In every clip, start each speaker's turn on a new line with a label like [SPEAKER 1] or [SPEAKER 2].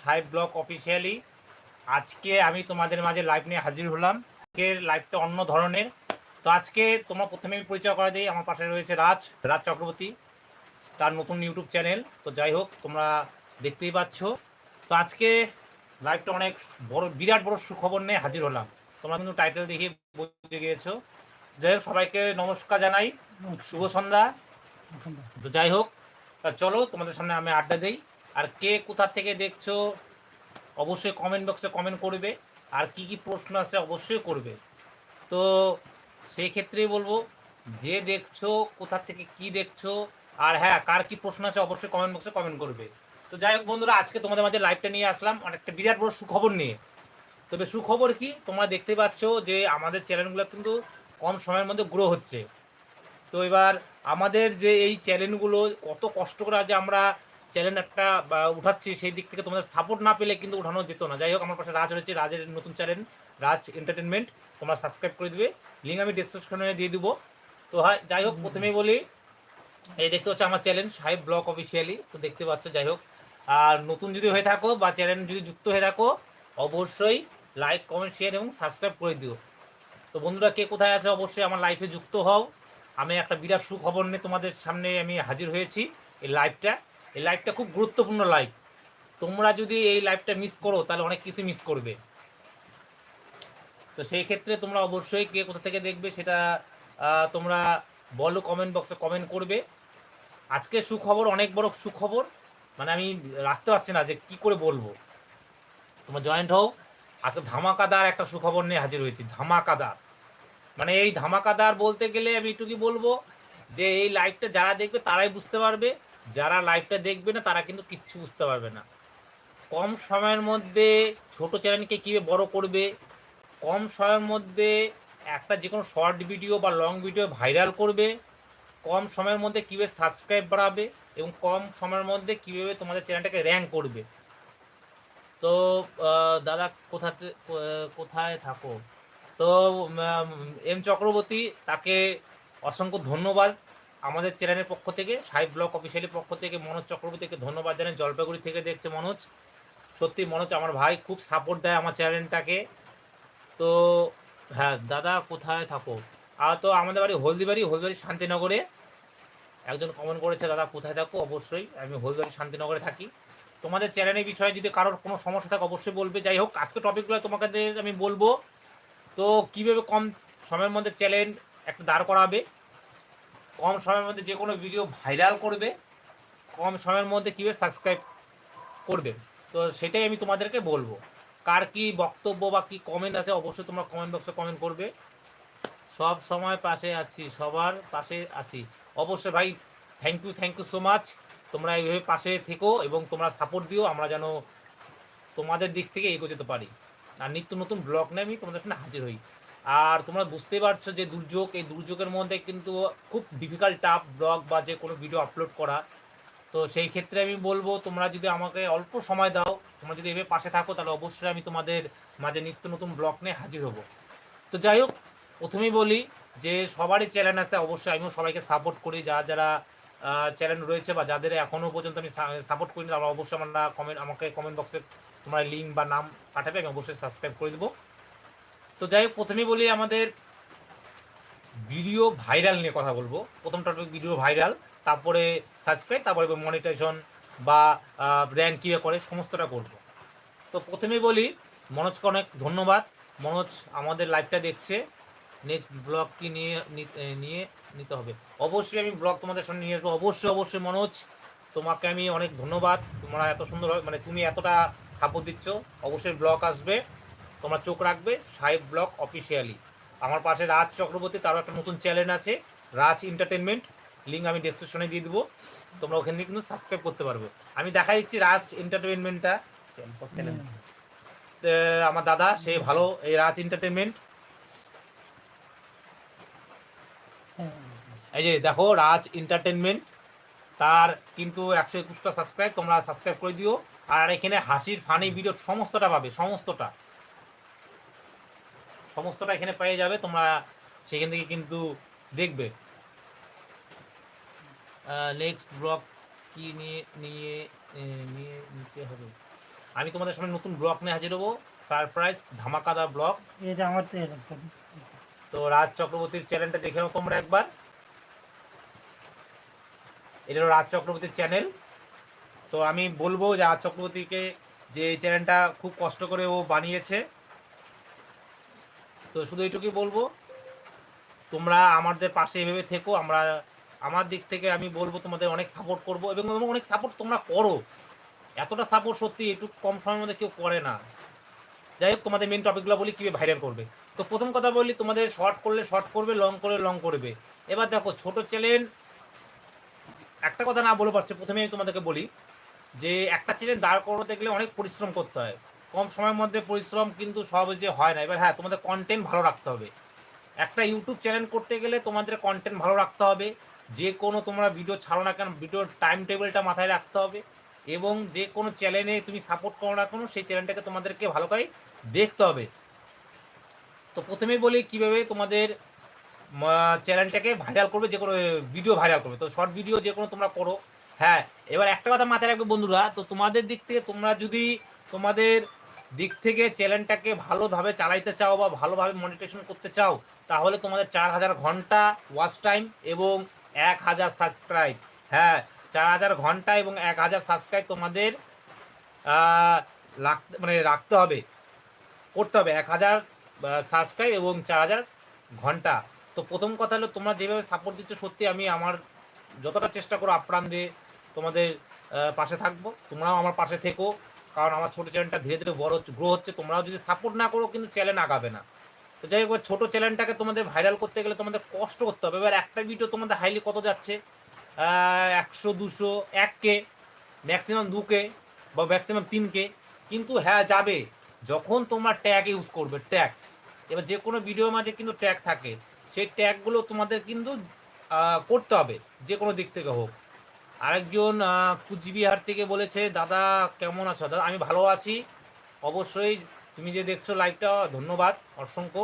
[SPEAKER 1] সাহেব block officially আজকে আমি তোমাদের মাঝে লাইভ নিয়ে হাজির হলাম। আজকের লাইভটা অন্য ধরনের। তো আজকে তোমার প্রথমে আমি পরিচয় করা দিই। আমার পাশে রয়েছে রাজ রাজ চক্রবর্তী, তার নতুন ইউটিউব চ্যানেল তো যাই হোক, তোমরা দেখতেই পাচ্ছ। তো আজকে লাইভটা অনেক বড়, বিরাট বড় সুখবর নিয়ে হাজির হলাম। তোমরা কিন্তু টাইটেল দেখে বুঝে গিয়েছো। যাই হোক, সবাইকে নমস্কার জানাই। শুভ সন্ধ্যা। তো যাই হোক চলো তোমাদের সামনে আমি আড্ডা দেই। আর কে কোথা থেকে দেখছ, অবশ্যই কমেন্ট বক্সে কমেন্ট করবে। আর কি কি প্রশ্ন আছে অবশ্যই করবে। তো সেই ক্ষেত্রেই বলব, যে দেখছ, কোথা থেকে কি দেখছ, আর হ্যাঁ কার কি প্রশ্ন আছে অবশ্যই কমেন্ট বক্সে কমেন্ট করবে। তো যাই হোক বন্ধুরা, আজকে তোমাদের মাঝে লাইভটা নিয়ে আসলাম, অনেকটা বিরাট বড় সুখবর নিয়ে। তবে সুখবর কি? তোমরা দেখতে পাচ্ছ যে আমাদের চ্যানেলগুলো কিন্তু কম সময়ের মধ্যে গ্রো হচ্ছে। তো এবার আমাদের যে এই চ্যানেলগুলো কত কষ্ট করে যে আমরা চ্যানেল একটা উঠাচ্ছি, সেই দিক থেকে তোমাদের সাপোর্ট না পেলে কিন্তু উঠানো যেত না। যাই হোক, আমার পাশে রাজ রয়েছে, রাজের নতুন চ্যানেল রাজ এন্টারটেনমেন্ট তোমরা সাবস্ক্রাইব করে দিবে। লিঙ্ক আমি ডিসক্রিপশনে দিয়ে দিব। তো হয়, যাই হোক প্রথমেই বলি, এই দেখতে পাচ্ছ আমার চ্যানেল সাহেব ব্লগ অফিসিয়ালি তো দেখতে পাচ্ছ, যাই হোক। আর নতুন যদি হয়ে থাকো, বা চ্যানেল যদি যুক্ত হয়ে থাকো, অবশ্যই লাইক কমেন্ট শেয়ার এবং সাবস্ক্রাইব করে দিও। তো বন্ধুরা, কে কোথায় আছে, অবশ্যই আমার লাইফে যুক্ত হও। আমি একটা বিরাট সুখবর নিয়ে তোমাদের সামনে আমি হাজির হয়েছি, এই লাইভটা এই লাইভটা খুব গুরুত্বপূর্ণ লাইভ তোমরা যদি এই লাইভটা মিস করো, তাহলে অনেক কিছু মিস করবে। তো সেই ক্ষেত্রে তোমরা অবশ্যই কে কোথা থেকে দেখবে সেটা তোমরা বলো কমেন্ট বক্সে কমেন্ট করবে। আজকে সুখবর, অনেক বড় সুখবর। মানে আমি রাখতে পারছি না যে কি করে বলব। তোমরা জয়েন্ট হও। আজকে ধামাকাদার একটা সুখবর নিয়ে হাজির হয়েছি, ধামাকাদার। মানে এই ধামাকাদার বলতে গেলে আমি একটু কি বলব যে এই লাইভটা যারা দেখবে তারাই বুঝতে পারবে। যারা লাইভটা দেখবে না, তারা কিন্তু কিচ্ছু বুঝতে পারবে না। কম সময়ের মধ্যে ছোট চ্যানেলকে কীভাবে বড় করবে? কম সময়ের মধ্যে একটা যে কোনো শর্ট ভিডিও বা লং ভিডিও ভাইরাল করবে। কম সময়ের মধ্যে কীভাবে সাবস্ক্রাইব বাড়াবে এবং কম সময়ের মধ্যে কীভাবে তোমাদের চ্যানেলটাকে র্যাঙ্ক করবে। তো দাদা কোথাতে কোথায় থাকো? তো এম চক্রবর্তী, তাকে অসংখ্য ধন্যবাদ। আমাদের চ্যানেলের পক্ষ থেকে, সাহেব ব্লক অফিসিয়ালের পক্ষ থেকে মনোজ চক্রবর্তীকে ধন্যবাদ জানাই। জলপাইগুড়ি থেকে দেখছে মনোজ। সত্যি মনোজ, আমার ভাই খুব সাপোর্ট দেয় আমার চ্যানেলটাকে। তো হ্যাঁ দাদা কোথায় থাকো? আর তো আমাদের বাড়ি হলদিবাড়ি হলদিবাড়ি শান্তিনগরে। একজন কমেন্ট করেছে, দাদা কোথায় থাকো? অবশ্যই, আমি হলদিবাড়ি শান্তিনগরে থাকি। তোমাদের চ্যানেলের বিষয়ে যদি কারোর কোনো সমস্যা থাকে, অবশ্যই বলবে। যাই হোক, আজকে টপিকগুলো তোমাদের আমি বলব। তো, কীভাবে কম সময়ের মধ্যে চ্যানেল একটা দাঁড় করাবে? কম সময়ের মধ্যে যে কোনো ভিডিও ভাইরাল করবে, কম সময়ের মধ্যে কীভাবে সাবস্ক্রাইব করবে, তো সেটাই আমি তোমাদেরকে বলব। কার কি বক্তব্য বা কি কমেন্ট আছে, অবশ্যই তোমরা কমেন্ট বক্সে কমেন্ট করবে। সব সময় পাশে আছি, সবার পাশে আছি। অবশ্যই ভাই thank you thank you so much তোমরা এইভাবে পাশে থেকো এবং তোমরা সাপোর্ট দিও, আমরা যেন তোমাদের দিক থেকে এগো যেতে পারি। আর নিত্য নতুন ব্লগ নিয়ে আমি তোমাদের সামনে হাজির হই। আর তোমরা বুঝতে পারছ যে দুর্যোগ, এই দুর্যোগের মধ্যে কিন্তু খুব ডিফিকাল্ট টাফ ব্লগ বা যে কোনো ভিডিও আপলোড করা। তো সেই ক্ষেত্রে আমি বলব, তোমরা যদি আমাকে অল্প সময় দাও, তোমরা যদি এভাবে পাশে থাকো, তাহলে অবশ্যই আমি তোমাদের মাঝে নিত্য নতুন ব্লগ নিয়ে হাজির হব। তো যাই হোক, প্রথমেই বলি যে সবারই চ্যানেল আসতে অবশ্যই আমিও সবাইকে সাপোর্ট করি। যারা যারা চ্যানেল রয়েছে বা যাদের এখনও পর্যন্ত আমি সাপোর্ট করিনি, তারা অবশ্যই আমরা কমেন্ট আমাকে কমেন্ট বক্সে তোমরা লিঙ্ক বা নাম পাঠাবে, আমি অবশ্যই সাবস্ক্রাইব করে দেবো। তো যাই হোক, প্রথমেই বলি আমাদের ভিডিও ভাইরাল নিয়ে কথা বলব। প্রথম টপিক ভিডিও ভাইরাল তারপরে সাবস্ক্রাইব তারপরে মনিটাইজেশন বা র্যাঙ্ক কীভাবে করে, সমস্তটা করব। তো প্রথমেই বলি, মনোজকে অনেক ধন্যবাদ। মনোজ আমাদের লাইভটা দেখছে। নেক্সট ব্লগ কি নিয়ে নিয়ে নিতে হবে। অবশ্যই আমি ব্লগ তোমাদের সামনে নিয়ে আসব। অবশ্যই অবশ্যই মনোজ, তোমাকে আমি অনেক ধন্যবাদ। তোমরা এত সুন্দর মানে তুমি এতটা সাপোর্ট দিচ্ছ। অবশ্যই ব্লগ আসবে। তোমরা চোখ রাখবে সাহেব ব্লক অফিসিয়ালি আমার পাশে রাজ চক্রবর্তী তারও একটা নতুন চ্যানেল আছে রাজ এন্টারটেনমেন্ট লিঙ্ক আমি ডিসক্রিপশনে দিয়ে দেবো। তোমরা ওখান থেকে কিন্তু সাবস্ক্রাইব করতে পারবে। আমি দেখা দিচ্ছি রাজ এন্টারটেনমেন্টটা আমার দাদা সে ভালো এই রাজ এন্টারটেনমেন্ট এই যে দেখো রাজ এন্টারটেনমেন্ট তার কিন্তু একশো একুশটা সাবস্ক্রাইব তোমরা সাবস্ক্রাইব করে দিও। আর এখানে হাসির ফানি ভিডিও সমস্তটা পাবে সমস্তটা। সমস্তটা এখানে পেয়ে যাবে তোমরা সেখান থেকে কিন্তু দেখবে। নেক্সট ব্লগ কি নিয়ে নিয়ে নিয়ে নিতে হবে? আমি তোমাদের সামনে নতুন ব্লগ নিয়ে হাজির হব। সারপ্রাইজ ধামাকাদার ব্লগ
[SPEAKER 2] এটা আমার তো
[SPEAKER 1] রাজ চক্রবর্তীর চ্যানেলটা দেখে নাও তোমরা একবার। এটা হলো রাজ চক্রবর্তীর চ্যানেল তো আমি বলব যে রাজ চক্রবর্তীকে যে চ্যানেলটা খুব কষ্ট করে ও বানিয়েছে তো শুধু এইটুকুই বলব, তোমরা আমাদের পাশে এভাবে থেকো, আমরা আমার দিক থেকে আমি বলব তোমাদের অনেক সাপোর্ট করব এবং অনেক সাপোর্ট তোমরা করো। এতটা সাপোর্ট সত্যি একটু কম সময়ের মধ্যে কেউ করে না। যাই হোক, তোমাদের মেন টপিকগুলো বলি, কীভাবে ভাইরাল করবে। তো প্রথম কথা বলি, তোমাদের শর্ট করলে শর্ট করবে লং করলে লং করবে। এবার দেখো, ছোট চ্যানেল একটা কথা না বলে পারছি। প্রথমে আমি তোমাদেরকে বলি যে, একটা চ্যানেল দাঁড় করাতে গেলে অনেক পরিশ্রম করতে হয়। কম সময়ের মধ্যে পরিশ্রম কিন্তু সব যে হয় না। এবার হ্যাঁ তোমাদের কন্টেন্ট ভালো রাখতে হবে। একটা ইউটিউব চ্যানেল করতে গেলে তোমাদের কন্টেন্ট ভালো রাখতে হবে। যে কোনো তোমরা ভিডিও ছাড়ো না কেন ভিডিওর টাইম টেবিলটা মাথায় রাখতে হবে। এবং যে কোনো চ্যানেলে তুমি সাপোর্ট করো না কেন, সেই চ্যানেলটাকে তোমাদেরকে ভালো করে দেখতে হবে। তো প্রথমেই বলি কীভাবে তোমাদের চ্যানেলটাকে ভাইরাল করবে, যে কোনো ভিডিও ভাইরাল করবে। তো শর্ট ভিডিও যে কোনো তোমরা করো। হ্যাঁ এবার একটা কথা মাথায় রাখবে বন্ধুরা, তো তোমাদের দিক থেকে তোমরা যদি তোমাদের দিক থেকে চ্যানেলটাকে ভালোভাবে চালাইতে চাও বা ভালোভাবে মনিটেশন করতে চাও, তাহলে তোমাদের চার হাজার ঘণ্টা ওয়াচ টাইম এবং এক হাজার সাবস্ক্রাইব হ্যাঁ চার হাজার ঘণ্টা এবং এক হাজার সাবস্ক্রাইব তোমাদের রাখতে মানে রাখতে হবে, করতে হবে। এক হাজার সাবস্ক্রাইব এবং চার হাজার ঘণ্টা। তো প্রথম কথা হলো তোমরা যেভাবে সাপোর্ট দিচ্ছ, সত্যি আমি আমার যতটা চেষ্টা করো আপ্রাণ দিয়ে তোমাদের পাশে থাকব। তোমরাও আমার পাশে থেকো। কারণ আমার ছোটো চ্যানেলটা ধীরে ধীরে বড় গ্রো হচ্ছে। তোমরাও যদি সাপোর্ট না করো, কিন্তু চ্যানেল আগাবে না। তো যাই হোক, ছোটো চ্যানেলটাকে তোমাদের ভাইরাল করতে গেলে তোমাদের কষ্ট করতে হবে। এবার একটা ভিডিও তোমাদের হাইলি কত যাচ্ছে? একশো, দুশো এক কে ম্যাক্সিমাম দু কে বা ম্যাক্সিমাম তিন কে কিন্তু হ্যাঁ যাবে। যখন তোমরা ট্যাগ ইউজ করবে ট্যাগ এবার যে কোনো ভিডিওর মাঝে কিন্তু ট্যাগ থাকে। সেই ট্যাগগুলো তোমাদের কিন্তু করতে হবে, যে কোনো দিক থেকে হোক। আরেকজন কুচবিহার থেকে বলেছে, দাদা, কেমন আছো? দাদা, আমি ভালো আছি। অবশ্যই তুমি যে দেখছ লাইভটা ধন্যবাদ অসংখ্য।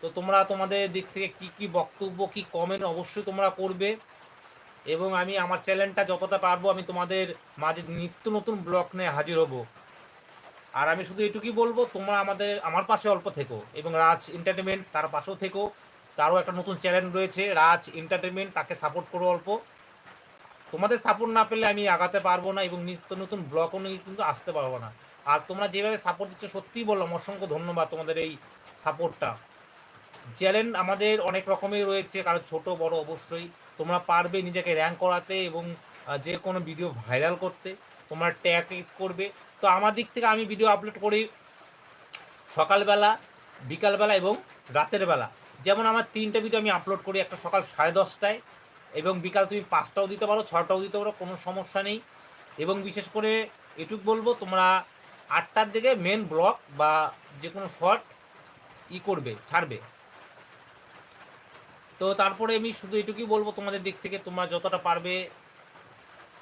[SPEAKER 1] তো তোমরা তোমাদের দিক থেকে কি কি বক্তব্য, কি কমেন্ট অবশ্যই তোমরা করবে। এবং আমি আমার চ্যানেলটা যতটা পারব, আমি তোমাদের মাঝে নিত্য নতুন ব্লগ নিয়ে হাজির হব। আর আমি শুধু এটুকুই বলব, তোমরা আমাদের, আমার পাশে অল্প থেকো এবং রাজ এন্টারটেনমেন্ট তার পাশেও থেকো। তারও একটা নতুন চ্যানেল রয়েছে, রাজ এন্টারটেনমেন্ট তাকে সাপোর্ট করো অল্প। তোমাদের সাপোর্ট না পেলে আমি আগাতে পারব না এবং নিত্য নতুন ব্লগও নিয়ে কিন্তু আসতে পারব না। আর তোমরা যেভাবে সাপোর্ট দিচ্ছ, সত্যিই বললাম, অসংখ্য ধন্যবাদ তোমাদের এই সাপোর্টটা চ্যালেঞ্জ আমাদের অনেক রকমের রয়েছে, কারণ ছোট, বড় অবশ্যই। তোমরা পারবে নিজেকে র্যাঙ্ক করাতে এবং যে কোনো ভিডিও ভাইরাল করতে। তোমরা ট্যাগ ইউজ করবে। তো আমার দিক থেকে আমি ভিডিও আপলোড করি সকালবেলা, বিকালবেলা এবং রাতের বেলা। যেমন আমার তিনটে ভিডিও আমি আপলোড করি, একটা সকাল সাড়ে দশটায় এবং বিকাল তুমি পাঁচটাও দিতে পারো, ছটাও দিতে পারো, কোনো সমস্যা নেই। এবং বিশেষ করে এটুক বলব, তোমরা আটটার দিকে মেন ব্লগ বা যে কোনো শর্ট ই করবে, ছাড়বে। তো তারপরে আমি শুধু এটুকুই বলব, তোমাদের দিক থেকে তোমরা যতটা পারবে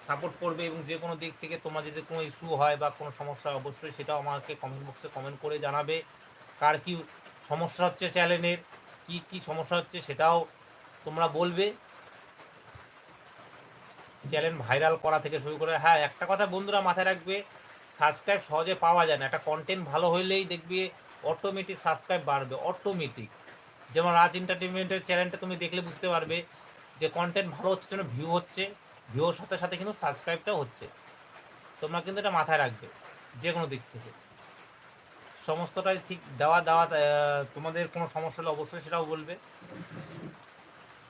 [SPEAKER 1] সাপোর্ট করবে এবং যে কোনো দিক থেকে তোমার যদি কোনো ইস্যু হয় বা কোনো সমস্যা অবশ্যই সেটাও আমাকে কমেন্ট বক্সে কমেন্ট করে জানাবে। কার কি সমস্যা হচ্ছে চ্যানেলের কি কি সমস্যা হচ্ছে সেটাও তোমরা বলবে। চ্যানেল ভাইরাল করা থেকে শুরু করে হ্যাঁ একটা কথা বন্ধুরা মাথায় রাখবে সাবস্ক্রাইব সহজে পাওয়া যায় না। একটা কন্টেন্ট ভালো হইলেই দেখবে অটোমেটিক সাবস্ক্রাইব বাড়বে অটোমেটিক যেমন রাজ এন্টারটেনমেন্টের চ্যানেলটা তুমি দেখলে বুঝতে পারবে যে কন্টেন্ট ভালো হচ্ছে জন্য ভিউ হচ্ছে ভিউর সাথে সাথে কিন্তু সাবস্ক্রাইবটাও হচ্ছে। তোমরা কিন্তু এটা মাথায় রাখবে যে কোনো দিক থেকে। সমস্তটাই ঠিক দেওয়া দেওয়া তোমাদের কোনো সমস্যা হলে অবশ্যই সেটাও বলবে।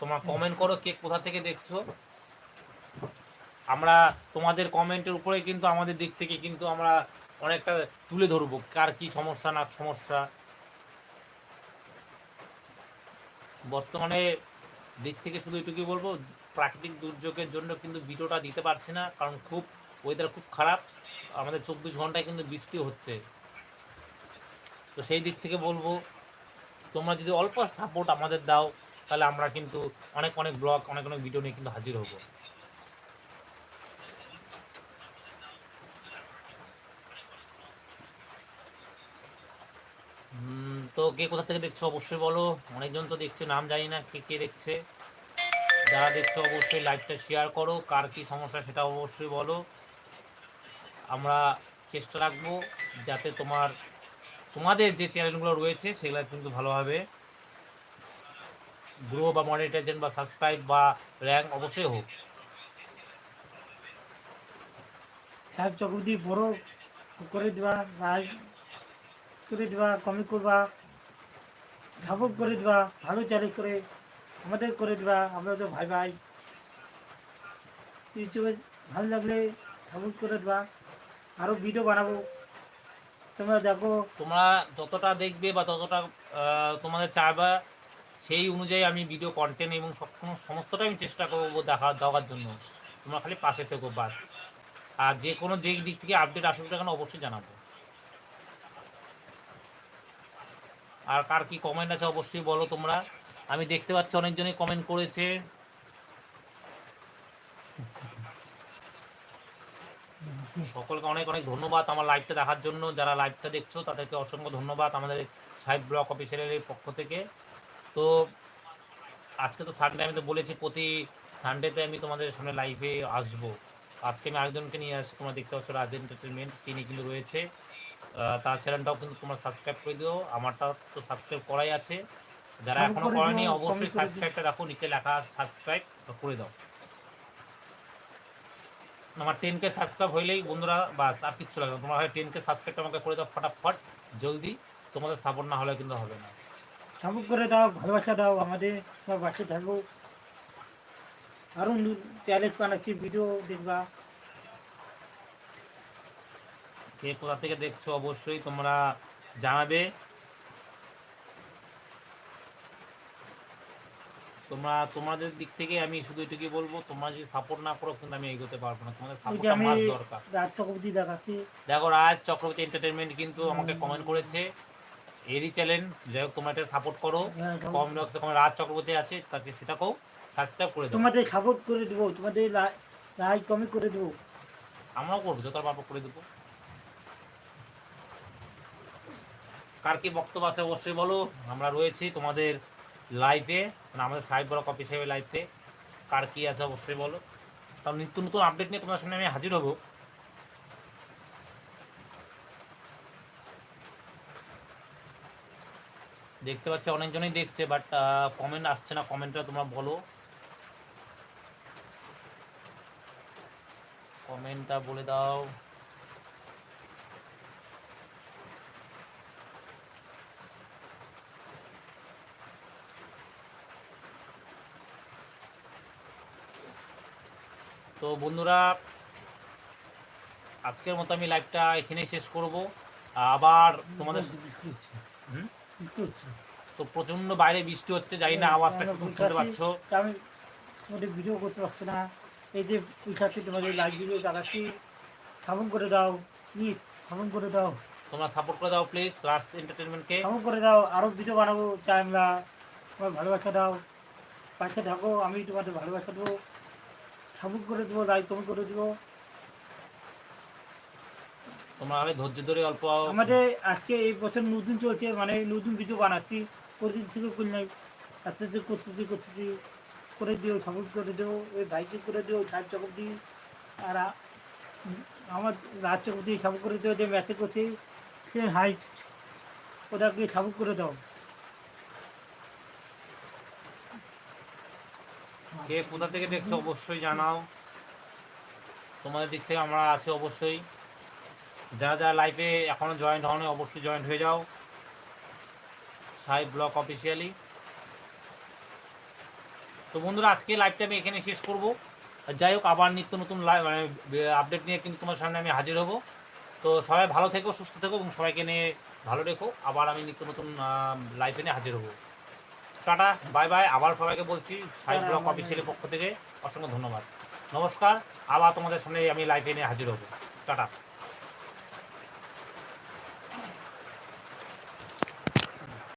[SPEAKER 1] তোমরা কমেন্ট করো কে কোথা থেকে দেখছ। আমরা তোমাদের কমেন্টের উপরে কিন্তু আমাদের দিক থেকে কিন্তু আমরা অনেকটা তুলে ধরবো, কার কি সমস্যা, না সমস্যা। বর্তমানে দিক থেকে শুধু এটুকুই বলব, প্রাকৃতিক দুর্যোগের জন্য কিন্তু ভিডিওটা দিতে পারছি না, কারণ খুব ওয়েদার খুব খারাপ, আমাদের চব্বিশ ঘন্টায় কিন্তু বৃষ্টি হচ্ছে। তো সেই দিক থেকে বলব, তোমরা যদি অল্প সাপোর্ট আমাদের দাও, তাহলে আমরা কিন্তু অনেক অনেক ব্লগ অনেক অনেক ভিডিও নিয়ে কিন্তু হাজির হব। তো কে কোথা থেকে দেখছ অবশ্যই বলো। অনেকজন তো দেখছে, নাম জানি না কে কে দেখছে। যারা দেখছ অবশ্যই লাইভটা শেয়ার করো, কার কি সমস্যা সেটা অবশ্যই বলো। আমরা চেষ্টা রাখব যাতে তোমার, তোমাদের যে চ্যানেলগুলো রয়েছে সেগুলো কিন্তু ভালোভাবে গ্রো বা মনিটাইজেশন বা সাবস্ক্রাইব বা র্যাঙ্ক অবশ্যই হোক।
[SPEAKER 2] সাহেব চক্রবর্তী, বড় করে দেওয়া রাজ করে দেওয়া কমি করবা। সাপোর্ট করে দেওয়া ভালো চ্যালেঞ্জ করে, আমাদের করে দেওয়া আমরা তো ভাই ভাই। ইউটিউবে ভালো লাগলে সাপোর্ট করে দেওয়া আরও ভিডিও বানাবো। তোমরা দেখো।
[SPEAKER 1] তোমরা যতটা দেখবে বা ততটা তোমাদের চাইবা, সেই অনুযায়ী আমি ভিডিও কন্টেন্ট এবং সব সমস্তটা আমি চেষ্টা করব দেখা, দেওয়ার জন্য। তোমরা খালি পাশে থেকো, বাস। আর যে কোনো দিক দিক থেকে আপডেট আসবে না কেন, অবশ্যই জানাব। আর কার কি কমেন্ট আছে অবশ্যই বলো তোমরা। আমি দেখতে পাচ্ছি অনেকজনই কমেন্ট করেছে। সকলকে অনেক অনেক ধন্যবাদ আমার লাইভটা দেখার জন্য। যারা লাইভটা দেখছ, তাদেরকে অসংখ্য ধন্যবাদ আমাদের সাহেব ব্লক অফিসিয়ালের পক্ষ থেকে। তো আজকে তো সানডে আমি তো বলেছি প্রতি সানডেতে আমি তোমাদের সামনে লাইভে আসব। আজকে আমি আরেকজনকে নিয়ে আসছি, তোমরা দেখতে পাচ্ছ রাজ এন্টারটেনমেন্ট তিনি কিন্তু রয়েছে। তার চ্যানেলটাও কিন্তু তোমরা সাবস্ক্রাইব করে দিও। আমারটাও তো সাবস্ক্রাইব করাই আছে। যারা
[SPEAKER 2] এখনও
[SPEAKER 1] করেনি অবশ্যই। সাবস্ক্রাইবটা রাখো নিচে লেখা সাবস্ক্রাইব করে দাও। আমার টেন কে সাবস্ক্রাইব হইলেই বন্ধুরা বাস আর কিচ্ছু লাগে না। তোমরা হয় টেন কে সাবস্ক্রাইবটা আমাকে করে দাও ফটাফট জলদি। তোমাদের সাপোর্ট না হলে কিন্তু হবে না।
[SPEAKER 2] সাপোর্ট করে দাও ভালোবাসা দাও আমাদের তোমার পাশে থাকো। আরও চ্যালেঞ্জ বানাচ্ছি ভিডিও দেখবা।
[SPEAKER 1] কে কোথা থেকে দেখছ অবশ্যই তোমরা জানাবে। তোমরা তোমাদের দিক থেকে আমি শুধু এটুকুই বলব তোমরা যদি সাপোর্ট না করো কিন্তু আমি এগোতে পারব না। তোমাদের
[SPEAKER 2] ওই যে
[SPEAKER 1] সাপোর্টটা
[SPEAKER 2] আমি
[SPEAKER 1] মাস দরকার।
[SPEAKER 2] রাজ চক্রবর্তী দেখাচ্ছি।
[SPEAKER 1] দেখো রাজ চক্রবর্তী এন্টারটেনমেন্ট কিন্তু আমাকে কমেন্ট করেছে। এরই চ্যালেঞ্জ যাই হোক তোমরা এটা সাপোর্ট করো। কম বক্সে কমেন্ট রাজ চক্রবর্তী আছে তাকে সেটাকেও সাবস্ক্রাইব করে দাও।
[SPEAKER 2] তোমাদের সাপোর্ট করে দেবো তোমাদের লাইক কমেন্ট করে দেবো।
[SPEAKER 1] আমরাও করব যত পারব করে দেবো। কার কি বক্তব্য আছে অবশ্যই বলো। আমরা রয়েছি তোমাদের লাইভে মানে আমাদের সাহেব বড় কপি সাহেবের লাইভে কার কি আছে অবশ্যই বলো। কারণ নিত্য নতুন আপডেট নিয়ে তোমার সামনে আমি হাজির হব। দেখতে পাচ্ছি অনেকজনই দেখছে বাট কমেন্ট আসছে না কমেন্টটা তোমরা বলো। কমেন্টটা বলে দাও। তো বন্ধুরা আজকের মতো আমি লাইভটা এখানেই শেষ করব। আবার তোমাদের? তো প্রচণ্ড বাইরে বৃষ্টি হচ্ছে জানি না আওয়াজটা একটু শুনতে পাচ্ছ।
[SPEAKER 2] আমি তোমাদের ভিডিও করতে পারছি না। এই যে পয়সাতে তোমাদের লাইভ ভিডিও দেখাচ্ছি সাবন করে দাও প্লিজ সাবন করে দাও।
[SPEAKER 1] তোমরা সাপোর্ট করে দাও প্লিজ রাজ এন্টারটেনমেন্টকে
[SPEAKER 2] সাবন করে দাও আরও ভিডিও বানাবো চাই আমরা। তোমার ভালোবাসা দাও। পাশে থাকো আমি তোমাদের ভালোবাসা দেবো। সাবন করে দেবো কমেন্ট করে দেবো।
[SPEAKER 1] তোমরা আগে ধৈর্য ধরে অল্প
[SPEAKER 2] আমাদের আজকে এই বছর নতুন চলছে মানে নতুন ভিডিও বানাচ্ছি। প্রতিদিন থেকে নাই। আস্তে আস্তে করতেছি করতেছি। করে দিও সাপোর্ট করে দিও ওই ভাইকে করে দিও সাহেব চক্রবর্তী আর আমার রাজ চক্রবর্তী সাপোর্ট করে দিও যে ম্যাচে করছে সে হাইট ওটাকে সাপোর্ট করে দাও।
[SPEAKER 1] কে কোথা থেকে দেখছ অবশ্যই জানাও। তোমাদের দিক থেকে আমরা আছি অবশ্যই। যারা যারা লাইভে এখনও জয়েন্ট হওনি, অবশ্যই জয়েন্ট হয়ে যাও। সাহেব ব্লক অফিসিয়ালি তো বন্ধুরা, আজকে লাইভটা আমি এখানে শেষ করব। যাই হোক, আবার নিত্য নতুন লাইভ মানে আপডেট নিয়ে কিন্তু তোমার সামনে আমি হাজির হব। তো সবাই ভালো থেকো, সুস্থ থেকো, এবং সবাইকে নিয়ে ভালো রেখো। আবার আমি নিত্য নতুন লাইভে নিয়ে হাজির হব। Tata, bye bye. আবার সবাইকে বলছি সাইড ব্লক অফিসিয়ালের পক্ষ থেকে অসংখ্য ধন্যবাদ। নমস্কার, আবার তোমাদের সামনে আমি লাইভে নিয়ে হাজির হব। টাটা।